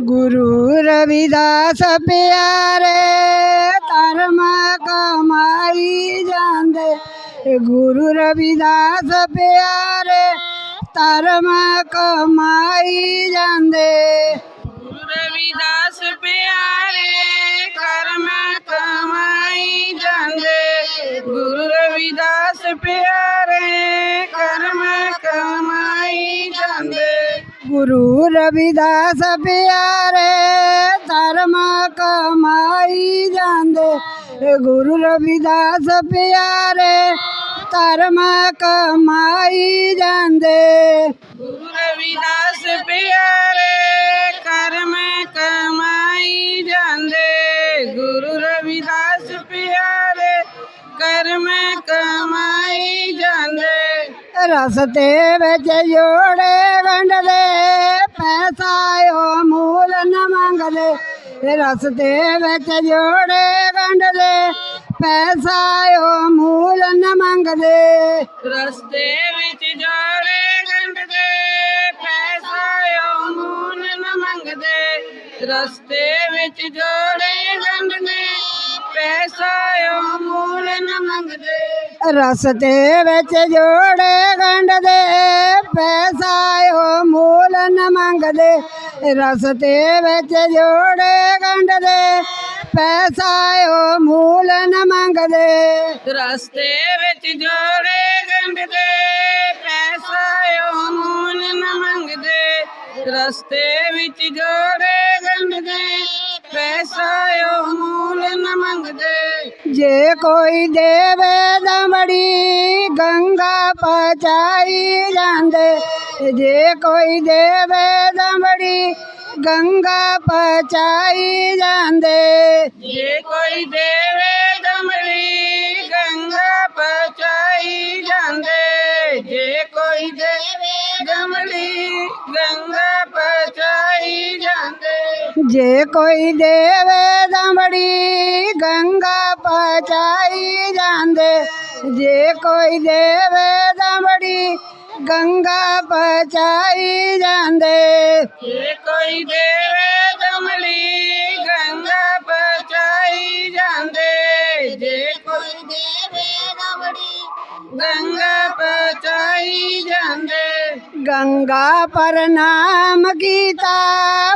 ਗੁਰੂ ਰਵਿਦਾਸ ਪਿਆਰੇ, ਧਰਮ ਕਮਾਈ ਜਾਂਦੇ। ਗੁਰੂ ਰਵਿਦਾਸ ਪਿਆਰੇ, ਧਰਮ ਕਮਾਈ ਜਾਂਦੇ। ਗੁਰੂ ਰਵਿਦਾਸ ਪਿਆਰੇ ਕਰਮ ਗੁਰੂ ਰਵਿਦਾਸ ਪਿਆਰੇ, ਧਰਮ ਕਮਾਈ ਜਾਂਦੇ। ਗੁਰੂ ਰਵਿਦਾਸ ਪਿਆਰੇ, ਧਰਮ ਕਮਾਈ ਜਾਂਦੇ। ਗੁਰੂ ਰਵਿਦਾਸ ਪਿਆਰੇ, ਕਰਮ ਕਮਾਈ ਰਸਤੇ ਵਿੱਚ ਜੋੜੇ ਵੰਡਦੇ, ਪੈਸਾ ਉਹ ਮੂਲ ਨ ਮੰਗਦੇ। ਰਸਤੇ ਵਿੱਚ ਜੋੜੇ ਵੰਡਦੇ, ਪੈਸਾ ਉਹ ਮੂਲ ਨ ਮੰਗਦੇ। ਰਸਤੇ ਵਿੱਚ ਜੋੜੇ ਗੰਢਦੇ ਪੈਸਾ ਉਹ ਮੂਲ ਨ ਮੰਗਦੇ। ਰਸਤੇ ਵਿੱਚ ਜੋੜੇ ਗੰਢਦੇ ਪੈਸਾ ਉਹ ਮੂਲ ਨ ਮੰਗਦੇ। ਰਸਤੇ ਵਿੱਚ ਜੋੜੇ ਵੰਡਦੇ ਪੈਸਾ ਉਹ ਮੂਲ ਨ ਮੰਗਦੇ। ਰਸਤੇ ਵਿੱਚ ਜੋੜੇ ਵੰਡਦੇ ਪੈਸਾ ਉਹ ਮੂਲ ਨ ਮੰਗਦੇ। ਰਸਤੇ ਵਿੱਚ ਜੋੜੇ ਗੰਢਦੇ ਪੈਸਾ ਉਹ ਮੂਲ ਨ ਮੰਗਦੇ। ਰਸਤੇ ਵਿੱਚ ਜੋੜੇ ਗੰਢਦੇ ਪੈਸਾ ਉਹ ਮੂਲ ਨ ਮੰਗਦੇ। ਜੇ ਕੋਈ ਦੇਵੇ ਦਮੜੀ ਗੰਗਾ ਪਚਾਈ ਜਾਂਦੇ। ਜੇ ਕੋਈ ਦੇਵੇ ਦਮੜੀ ਗੰਗਾ ਪਚਾਈ ਜਾਂਦੇ। ਜੇ ਕੋਈ ਦੇਵੇ ਜੇ ਕੋਈ ਦੇਵੇ ਦਮੜੀ ਗੰਗਾ ਪਚਾਈ ਜਾਂਦੇ। ਜੇ ਕੋਈ ਦੇਵੇ ਦਮੜੀ ਗੰਗਾ ਪਚਾਈ ਜਾਂਦੇ। ਜੇ ਕੋਈ ਦੇਵੇ ਦਮੜੀ ਗੰਗਾ ਪਚਾਈ ਜਾਂਦੇ। ਜੇ ਕੋਈ ਦੇਵੇ ਦਮੜੀ ਗੰਗਾ ਪਚਾਈ ਗੰਗਾ ਪ੍ਰਣਾਮ ਕੀਤਾ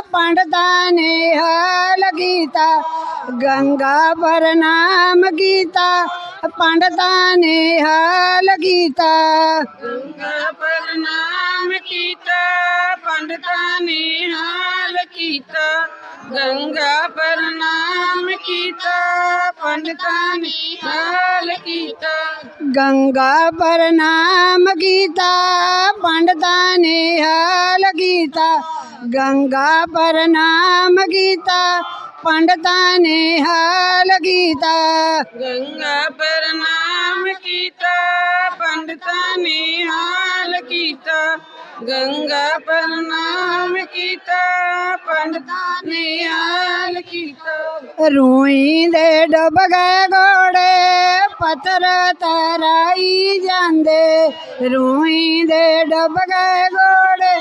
ਪੰਡਤਾਂ ਨੇ ਹਾਲ ਕੀਤਾ। ਗੰਗਾ ਪ੍ਰਣਾਮ ਕੀਤਾ ਪੰਡਤਾਂ ਨੇ ਹਾਲ ਕੀਤਾ। ਗੰਗਾ ਪ੍ਰਣਾਮ ਕੀਤਾ, ਪੰਡਤਾਂ ਨੇ ਹਾਲ ਕੀਤਾ। ਗੰਗਾ ਕੀਤਾ ਪੰਡਤਾਂ ਨੇ ਹਾਲ ਕੀਤਾ। ਗੰਗਾ ਪ੍ਰਣਾਮ ਕੀਤਾ ਪੰਡਤਾਂ ਨੇ ਹਾਲ ਕੀਤਾ। ਗੰਗਾ ਪ੍ਰਣਾਮ ਕੀਤਾ ਪੰਡਤਾਂ ਨੇ ਹਾਲ ਕੀਤਾ। ਗੰਗਾ ਪ੍ਰਣਾਮ ਕੀਤਾ ਪੰਡਤਾਂ ਨੇ ਹਾਲ ਕੀਤਾ। ਗੰਗਾ ਪ੍ਰਣਾਮ ਕੀਤਾ ਪੰਡਤਾਂ ਨੇ ਹਾਲ ਕੀਤਾ। ਰੂਈ ਦੇ ਡੁੱਬ ਗਏ ਘੋੜੇ, ਪੱਥਰ ਤਰਾਈ ਜਾਂਦੇ। ਰੂਈ ਦੇ ਡੁੱਬ ਗਏ ਘੋੜੇ,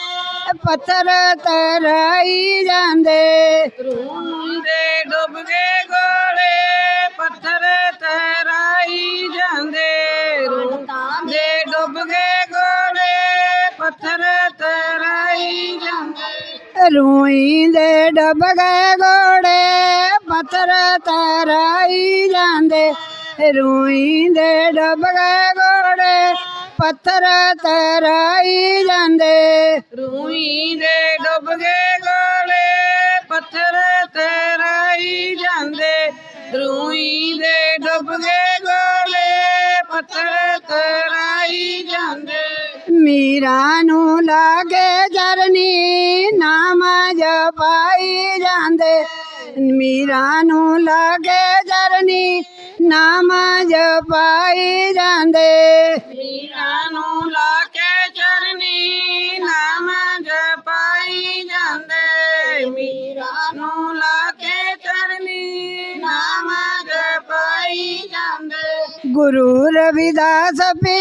ਪੱਥਰ ਤਰਾਈ ਜਾਂਦੇ। ਰੂੰ ਦੇ ਡੁੱਬ ਗਏ ਗੋਲੇ ਪੱਥਰ ਤਰਾਈ ਜਾਂਦੇ। ਰੂੰ ਦੇ ਡੁੱਬ ਗਏ ਗੋਲੇ ਪੱਥਰ ਤਰਾਈ ਜਾਂਦੇ। ਰੂਈ ਦੇ ਡੁੱਬ ਗਏ ਘੋੜੇ ਪੱਥਰ ਤਰਾਈ ਜਾਂਦੇ ਰੂਈ ਦੇ ਡੁੱਬ ਗਏ ਘੋੜੇ ਪੱਥਰ ਤਰਾਈ ਜਾਂਦੇ ਰੂਈ ਦੇ ਡੁੱਬ ਗਏ ਗੋਲੇ ਪੱਥਰ ਤਰਾਈ ਜਾਂਦੇ ਰੂਈ ਦੇ ਡੁੱਬ ਗਏ ਗੋਲੇ ਪੱਥਰ ਤਰਾਈ ਜਾਂਦੇ। ਮੀਰਾ ਨੂੰ ਲਾਗੇ ਜਰਨੀ, ਨਾਮ ਜਪਾਈ ਜਾਂਦੇ। ਮੀਰਾਨੂੰ ਲਾਗੇ ਜਰਨੀ ਨਾਮ ਜਪਾਈ ਜਾਂਦੇ। ਮੀਰਾਨੂੰ ਲਾਗੇ ਜਰਨੀ ਨਾਮ ਜਪਾਈ ਜਾਂਦੇ। ਮੀਰਾਨੂੰ ਲਾਗੇ ਜਰਨੀ ਨਾਮ ਜਪਾਈ ਜਾਂਦੇ। ਗੁਰੂ ਰਵਿਦਾਸ ਪਿਆ